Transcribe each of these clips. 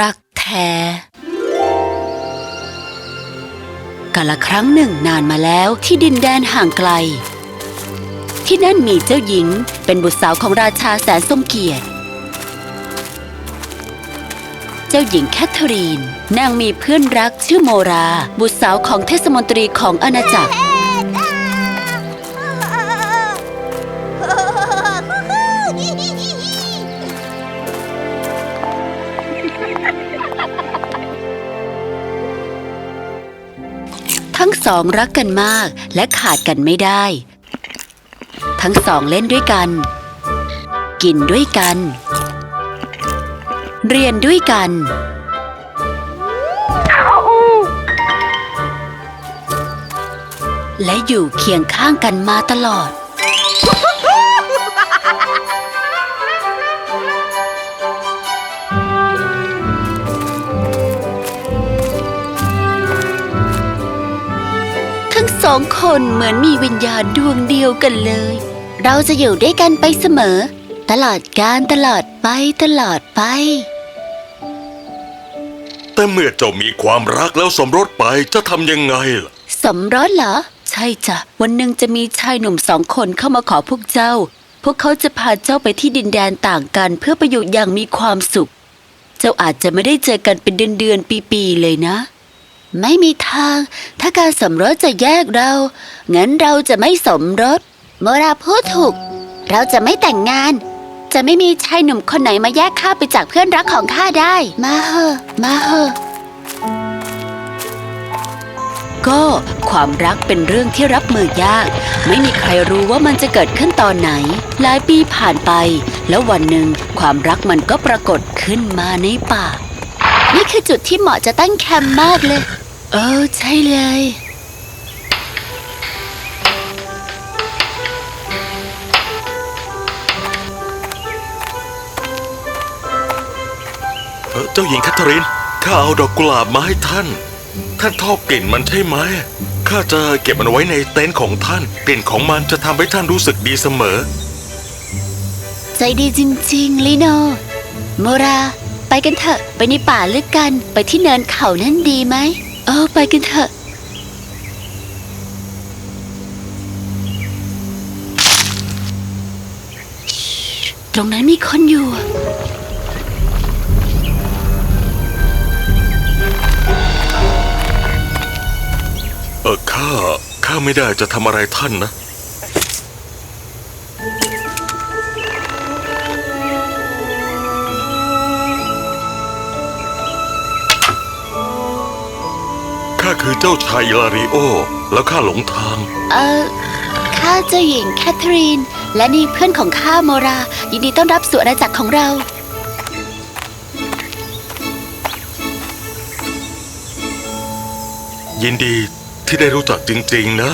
รักแท้กาละครั้งหนึ่งนานมาแล้วที่ดินแดนห่างไกล ที่นั่นมีเจ้าหญิงเป็นบุตรสาวของราชาแสนทรงเกียรติ เจ้าหญิงแคทเธอรีนนางมีเพื่อนรักชื่อโมรา บุตรสาวของเทศมนตรีของอาณาจักร สองรักกันมากและขาดกันไม่ได้ ทั้งสองเล่นด้วยกัน กินด้วยกัน เรียนด้วยกัน และอยู่เคียงข้างกันมาตลอด สองคนเหมือนมีวิญญาณดวงเดียวกันเลย เราจะอยู่ด้วยกันไปเสมอ ตลอดการตลอดไปตลอดไป แต่เมื่อเจ้ามีความรักแล้วสมรสไปจะทำยังไงล่ะ สมรสเหรอ ใช่จ้ะ วันหนึ่งจะมีชายหนุ่มสองคนเข้ามาขอพวกเจ้า พวกเขาจะพาเจ้าไปที่ดินแดนต่างกันเพื่อไปอยู่อย่างมีความสุข เจ้าอาจจะไม่ได้เจอกันเป็นเดือนเดือนๆปีๆเลยนะ ไม่มีทาง ถ้าการสมรสจะแยกเรา งั้นเราจะไม่สมรสโมราพูดถูก เราจะไม่แต่งงาน จะไม่มีชายหนุ่มคนไหนมาแยกข้าไปจากเพื่อนรักของข้าได้ มาเหอะมาเหอะก็ความรักเป็นเรื่องที่รับมือยาก ไม่มีใครรู้ว่ามันจะเกิดขึ้นตอนไหน หลายปีผ่านไป แล้ววันหนึ่งความรักมันก็ปรากฏขึ้นมาในป่า นี่คือจุดที่เหมาะจะตั้งแคมป์มากเลยเออใช่เลย เอ่อเจ้าหญิงแคทเธอรีน ข้าเอาดอกกุหลาบมาให้ท่าน ท่านชอบกลิ่นมันใช่ไหม ข้าจะเก็บมันไว้ในเต็นท์ของท่าน กลิ่นของมันจะทำให้ท่านรู้สึกดีเสมอ ใจดีจริง ๆ ลิโน โมรา ไปกันเถอะ ไปในป่าลึกกัน ไปที่เนินเขานั่นดีไหม เออไปกันเถอะ ตรงนั้นมีคนอยู่เออข้า ข้าไม่ได้จะทำอะไรท่านนะ คือเจ้าชายอิลาริโอ แล้วข้าหลงทาง เออข้าเจ้าหญิงแคทเธอรีน และนี่เพื่อนของข้าโมรา ยินดีต้อนรับสู่อาณาจักรของเรา ยินดีที่ได้รู้จักจริง ๆ นะ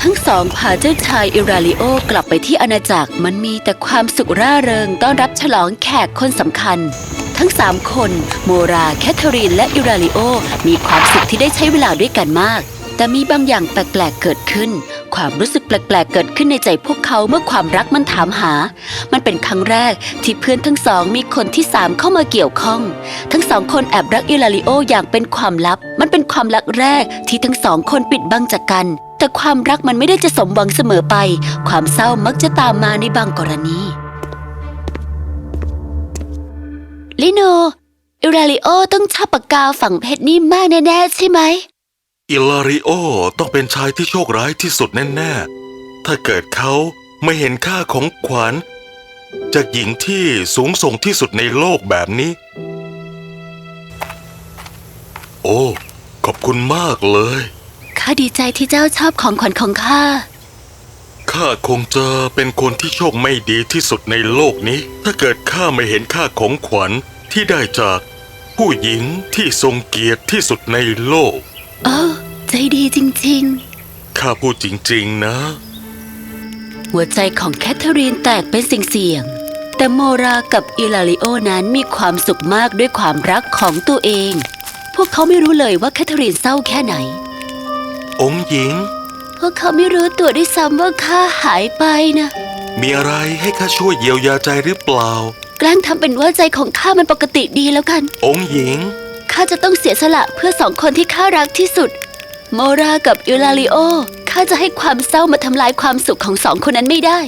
ทั้งสองพาเจ้าชายอิราลิโอกลับไปที่อาณาจักรมันมีแต่ความสุขร่าเริงต้อนรับฉลองแขกคนสำคัญ ทั้งสามคน โมรา แคทเธอรีน และอิราลิโอ มีความสุขที่ได้ใช้เวลาด้วยกันมาก แต่มีบางอย่างแปลกๆเกิดขึ้น ความรู้สึกแปลกๆเกิดขึ้นในใจพวกเขาเมื่อความรักมันถามหา มันเป็นครั้งแรกที่เพื่อนทั้งสองมีคนที่สามเข้ามาเกี่ยวข้อง ทั้งสองคนแอบรักอิราลิโออย่างเป็นความลับ มันเป็นความรักแรกที่ทั้งสองคนปิดบังจากกัน แต่ความรักมันไม่ได้จะสมหวังเสมอไป ความเศร้ามักจะตามมาในบางกรณี ลิโนอิราลิโอต้องชอบปากกาฝังเพชรนี่มากแน่ๆใช่ไหม อิลาริโอต้องเป็นชายที่โชคร้ายที่สุดแน่ๆ ถ้าเกิดเขาไม่เห็นค่าของขวัญจากหญิงที่สูงส่งที่สุดในโลกแบบนี้ โอ้ ขอบคุณมากเลย ข้าดีใจที่เจ้าชอบของขวัญของข้า ข้าคงจะเป็นคนที่โชคไม่ดีที่สุดในโลกนี้ ถ้าเกิดข้าไม่เห็นค่าของขวัญที่ได้จากผู้หญิงที่ทรงเกียรติที่สุดในโลก โอ้ใจดีจริงข้าพูดจริงๆนะๆหัวใจของแคทเธอรีนแตกเป็นสิ่งเสี่ยงๆแต่โมรากับอิลาริโอนั้นมีความสุขมากด้วยความรักของตัวเอง พวกเขาไม่รู้เลยว่าแคทเธอรีนเศร้าแค่ไหน องค์หญิงพ วกเขาไม่รู้ตัวด้วยซ้ำว่าข้าหายไปนะมีอะไรให้ข้าช่วยเยียวยาใจหรือเปล่า แกล้งทำเป็นว่าใจของข้ามันปกติดีแล้วกัน องค์หญิง ข้าจะต้องเสียสละเพื่อสองคนที่ข้ารักที่สุด โมรากับอิลาริโอ ข้าจะให้ความเศร้ามาทำลายความสุขของสองคนนั้นไม่ได้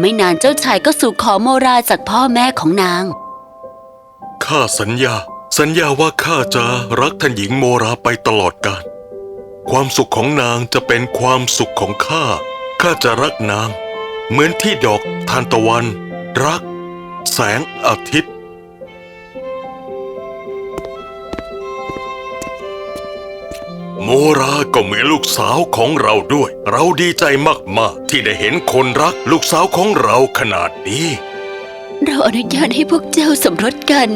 ไม่นานเจ้าชายก็สู่ขอโมราจากพ่อแม่ของนาง ข้าสัญญา สัญญาว่าข้าจะรักท่านหญิงโมราไปตลอดกาล ความสุขของนางจะเป็นความสุขของข้า ข้าจะรักนาง เหมือนที่ดอกทานตะวัน รัก แสงอาทิตย์ โมราก็เหมือนลูกสาวของเราด้วย เราดีใจมากๆ ที่ได้เห็นคนรักลูกสาวของเราขนาดนี้ เราอนุญาตให้พวกเจ้าสมรสกัน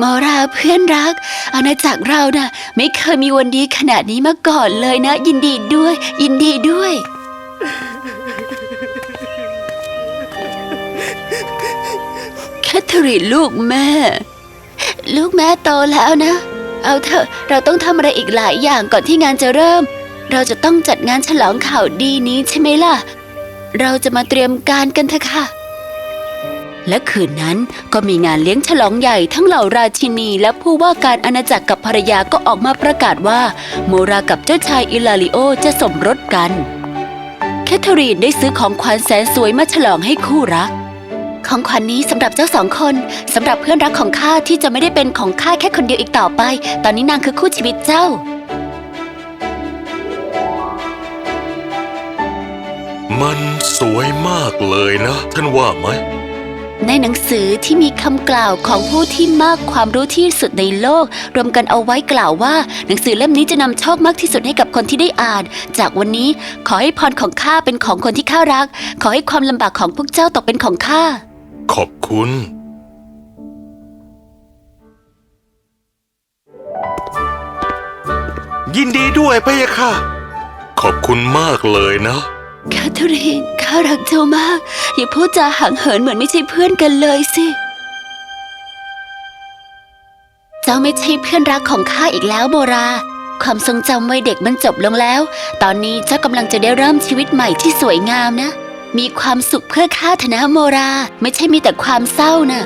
มอราเพื่อนรัก อาณาจักรเราน่ะ ไม่เคยมีวันดีขนาดนี้มาก่อนเลยนะ ยินดีด้วย ยินดีด้วย แคทเธอรีนลูกแม่ ลูกแม่โตแล้วนะ เอาเถอะเราต้องทำอะไรอีกหลายอย่างก่อนที่งานจะเริ่ม เราจะต้องจัดงานฉลองข่าวดีนี้ใช่ไหมล่ะ เราจะมาเตรียมการกันเถอะค่ะ และคืนนั้นก็มีงานเลี้ยงฉลองใหญ่ทั้งเหล่าราชินี และผู้ว่าการอาณาจักรกับภรรยาก็ออกมาประกาศว่า โมรากับเจ้าชายอิลาริโอจะสมรสกัน แคทเธอรีนได้ซื้อของขวัญแสนสวยมาฉลองให้คู่รัก ของขวัญนนี้สำหรับเจ้าสองคนสำหรับเพื่อนรักของข้าที่จะไม่ได้เป็นของข้าแค่คนเดียวอีกต่อไป ตอนนี้นางคือคู่ชีวิตเจ้ามันสวยมากเลยนะ ท่านว่าไหม ในหนังสือที่มีคำกล่าวของผู้ที่มากความรู้ที่สุดในโลก รวมกันเอาไว้กล่าวว่า หนังสือเล่มนี้จะนำโชคมากที่สุดให้กับคนที่ได้อ่าน จากวันนี้ขอให้พรของข้าเป็นของคนที่ข้ารัก ขอให้ความลำบากของพวกเจ้าตกเป็นของข้า ขอบคุณ ยินดีด้วยพะยะค่ะ ขอบคุณมากเลยนะ แคทเธอรีนข้ารักเจ้ามาก อย่าพูดจาห่างเหินเหมือนไม่ใช่เพื่อนกันเลยสิ เจ้าไม่ใช่เพื่อนรักของข้าอีกแล้วโบรา ความทรงจำวัยเด็กมันจบลงแล้ว ตอนนี้เจ้ากำลังจะได้เริ่มชีวิตใหม่ที่สวยงามนะ มีความสุขเพื่อข้าเถอะนะโมรา ไม่ใช่มีแต่ความเศร้านะ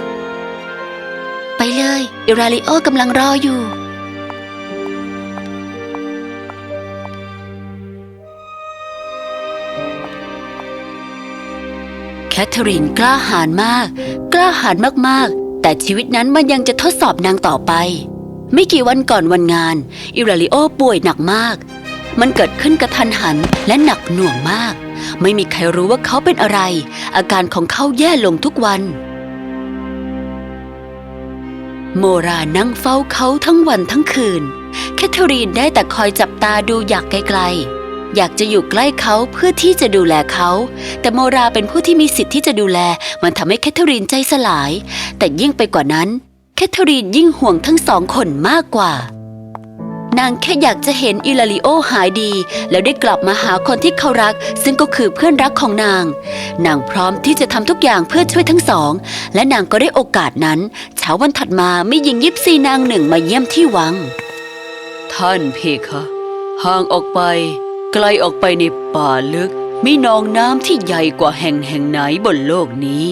ไปเลยอิราลิโอกำลังรออยู่ ทเธอรีนกล้าหาญมาก กล้าหาญมากๆ แต่ชีวิตนั้นมันยังจะทดสอบนางต่อไป ไม่กี่วันก่อนวันงาน อิราลิโอป่วยหนักมาก มันเกิดขึ้นกระทันหันและหนักหน่วงมาก ไม่มีใครรู้ว่าเขาเป็นอะไร อาการของเขาแย่ลงทุกวัน โมรานั่งเฝ้าเขาทั้งวันทั้งคืน แคทเธอรีนได้แต่คอยจับตาดูอยากไกลๆ อยากจะอยู่ใกล้เขาเพื่อที่จะดูแลเขา แต่โมราเป็นผู้ที่มีสิทธิ์ที่จะดูแล มันทำให้แคทเธอรีนใจสลาย แต่ยิ่งไปกว่านั้น แคทเธอรีนยิ่งห่วงทั้งสองคนมากกว่า นางแค่อยากจะเห็นอิลาริโอหายดี แล้วได้กลับมาหาคนที่เขารัก ซึ่งก็คือเพื่อนรักของนาง นางพร้อมที่จะทำทุกอย่างเพื่อช่วยทั้งสอง และนางก็ได้โอกาสนั้น เช้าวันถัดมาไมีหญิงยิปซีนางหนึ่งมาเยี่ยมที่วัง ท่านเพคะห่างออกไป ไกลออกไปในป่าลึกมีหนองน้ำที่ใหญ่กว่าแห่งแห่งไหนบนโลกนี้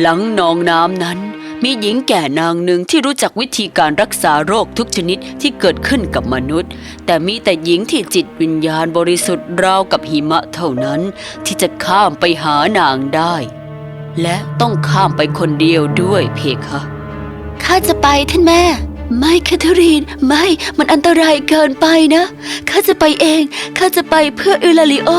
หลังหนองน้ำนั้นมีหญิงแก่นางหนึ่งที่รู้จักวิธีการรักษาโรคทุกชนิดที่เกิดขึ้นกับมนุษย์ แต่มีแต่หญิงที่จิตวิญญาณบริสุทธิ์ราวกับหิมะเท่านั้น ที่จะข้ามไปหานางได้ และต้องข้ามไปคนเดียวด้วยเพคะ ข้าจะไปท่านแม่ ไม่แคทเธอรีน ไม่มันอันตรายเกินไปนะ ข้าจะไปเอง ข้าจะไปเพื่ออิลาลิโอ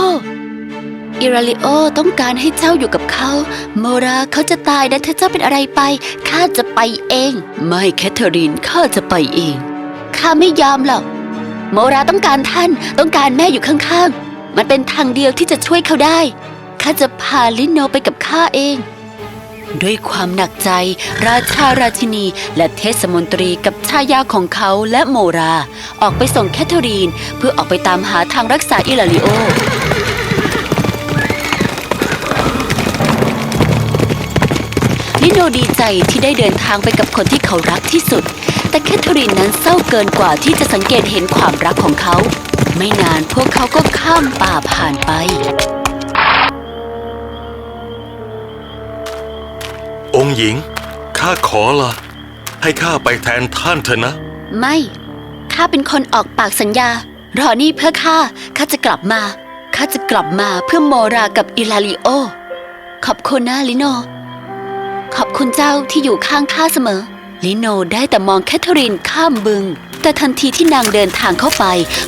อิราลิโอต้องการให้เจ้าอยู่กับเขา โมราเขาจะตายนะถ้าเจ้าเป็นอะไรไป ข้าจะไปเอง ไม่แคทเธอรีน ข้าจะไปเอง ข้าไม่ยอมหรอก โมราต้องการท่าน ต้องการแม่อยู่ข้างๆ มันเป็นทางเดียวที่จะช่วยเขาได้ ข้าจะพาลิโนไปกับข้าเอง ด้วยความหนักใจ ราชาราชินี และเทศมนตรีกับชายาของเขาและโมรา ออกไปส่งแคทเธอรีน เพื่อออกไปตามหาทางรักษาอิลาลิโอลิโนดีใจที่ได้เดินทางไปกับคนที่เขารักที่สุด แต่แคทเธอรีนนั้นเศร้าเกินกว่าที่จะสังเกตเห็นความรักของเขา ไม่นานพวกเขาก็ข้ามป่าผ่านไป องค์หญิง ข้าขอละให้ข้าไปแทนท่านเถอะนะ ไม่ ข้าเป็นคนออกปากสัญญา รอนี่เพื่อข้า ข้าจะกลับมา ข้าจะกลับมาเพื่อโมรากับอิลาลิโอ ขอบคุณนะลิโน ขอบคุณเจ้าที่อยู่ข้างข้าเสมอ ลิโนได้แต่มองแคทเธอรีนข้ามบึง แต่ทันทีที่นางเดินทางเข้าไป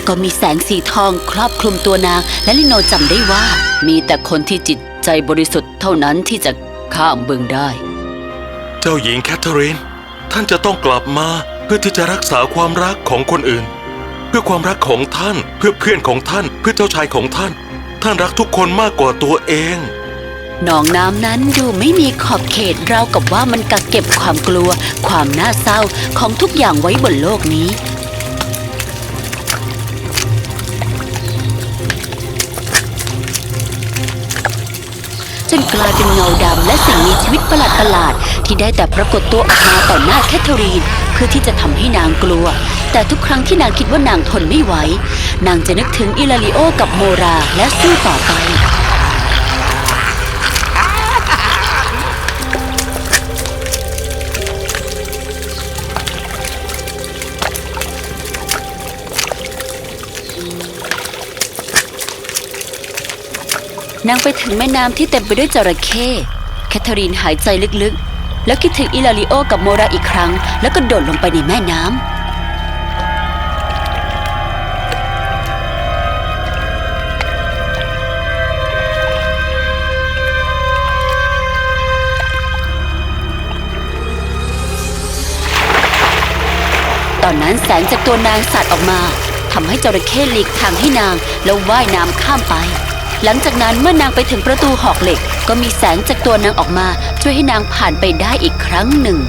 ก็มีแสงสีทองครอบคลุมตัวนาง และลิโนจำได้ว่า มีแต่คนที่จิตใจบริสุทธิ์เท่านั้นที่จะข้ามบึงได้ เจ้าหญิงแคทเธอรีน ท่านจะต้องกลับมาเพื่อที่จะรักษาความรักของคนอื่น เพื่อความรักของท่านเพื่อเพื่อนของท่าน เพื่อเจ้าชายของท่าน ท่านรักทุกคนมากกว่าตัวเอง หนองน้ำนั้นดูไม่มีขอบเขตราวกับว่ามันกักเก็บความกลัว ความน่าเศร้าของทุกอย่างไว้บนโลกนี้ จนกลายเป็นเงาดำและสิ่งมีชีวิตประหลาดๆที่ได้แต่ปรากฏตัวออกมาต่อหน้าแคทเธอรีน เพื่อที่จะทำให้นางกลัว แต่ทุกครั้งที่นางคิดว่านางทนไม่ไหว นางจะนึกถึงอิลาลิโอกับโมราและสู้ต่อไป นางไปถึงแม่น้ำที่เต็มไปด้วยจระเข้แคทเธอรีนหายใจลึกๆ แล้วคิดถึงอิลาริโอกับโมราอีกครั้ง แล้วก็โดดลงไปในแม่น้ำตอนนั้นแสงจากตัวนางสาดออกมาทำให้จระเข้หลีกทางให้นางแล้วว่ายน้ำข้ามไป หลังจากนั้นเมื่อนางไปถึงประตูหอกเหล็ก ก็มีแสงจากตัวนางออกมา ช่วยให้นางผ่านไปได้อีกครั้งหนึ่ง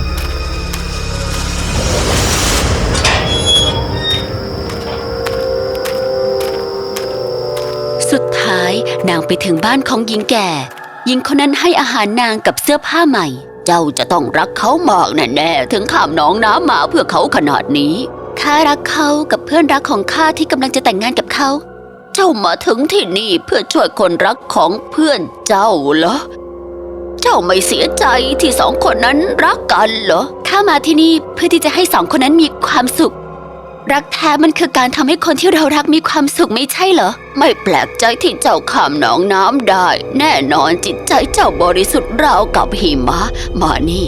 สุดท้ายนางไปถึงบ้านของหญิงแก่หญิงคนนั้นให้อาหารนางกับเสื้อผ้าใหม่ เจ้าจะต้องรักเขามากแน่ๆถึงข้ามหนองน้ำมาเพื่อเขาขนาดนี้ข้ารักเขากับเพื่อนรักของข้าที่กำลังจะแต่งงานกับเขา เจ้ามาถึงที่นี่เพื่อช่วยคนรักของเพื่อนเจ้าเหรอ เจ้าไม่เสียใจที่สองคนนั้นรักกันเหรอ ข้ามาที่นี่เพื่อที่จะให้สองคนนั้นมีความสุข รักแท้มันคือการทำให้คนที่เรารักมีความสุขไม่ใช่เหรอ ไม่แปลกใจที่เจ้าข้ามหนองน้ำได้ แน่นอนจิตใจเจ้าบริสุทธิ์ราวกับหิมะ มานี่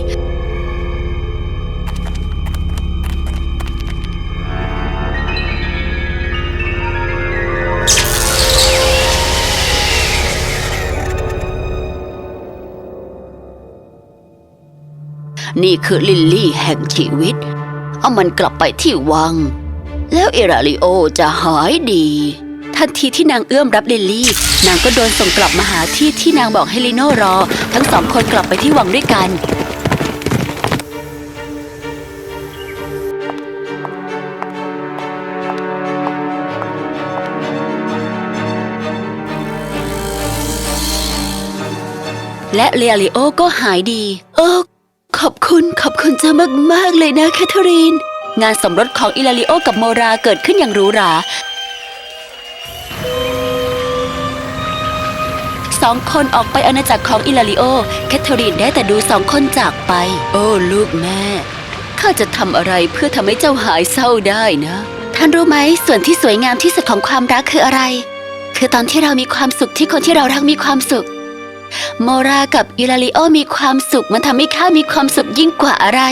นี่คือลิลลี่แห่งชีวิต เอามันกลับไปที่วัง แล้วเอราลิโอจะหายดี ทันทีที่นางเอื้อมรับลิลลี่ นางก็โดนส่งกลับมาหาที่ที่นางบอกให้ลิโนรอ ทั้งสองคนกลับไปที่วังด้วยกันและเลอาลิโอก็หายดี เออ คุณขอบคุณเจ้ามาก ๆ เลยนะแคทเธอรีน งานสมรสของอิลาลิโอกับโมราเกิดขึ้นอย่างหรูหราสองคนออกไปอาณาจักรของอิลาลิโอ แคทเธอรีนได้แต่ดูสองคนจากไป โอ้ลูกแม่ ข้าจะทำอะไรเพื่อทำให้เจ้าหายเศร้าได้นะ ท่านรู้ไหมส่วนที่สวยงามที่สุดของความรักคืออะไร คือตอนที่เรามีความสุขที่คนที่เรารักมีความสุข โมรากับอิลาลิโอมีความสุขมันทำให้ข้ามีความสุขยิ่งกว่าอะไร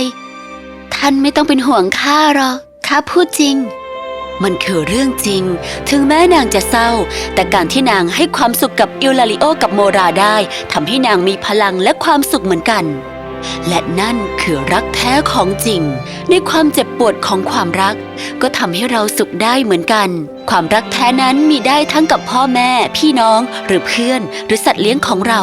ท่านไม่ต้องเป็นห่วงข้าหรอกข้าพูดจริง มันคือเรื่องจริง ถึงแม้นางจะเศร้า แต่การที่นางให้ความสุขกับอิลาลิโอกับโมราได้ทำให้นางมีพลังและความสุขเหมือนกัน และนั่นคือรักแท้ของจริง ในความเจ็บปวดของความรัก ก็ทำให้เราสุขได้เหมือนกัน ความรักแท้นั้นมีได้ทั้งกับพ่อแม่ พี่น้องหรือเพื่อน หรือสัตว์เลี้ยงของเรา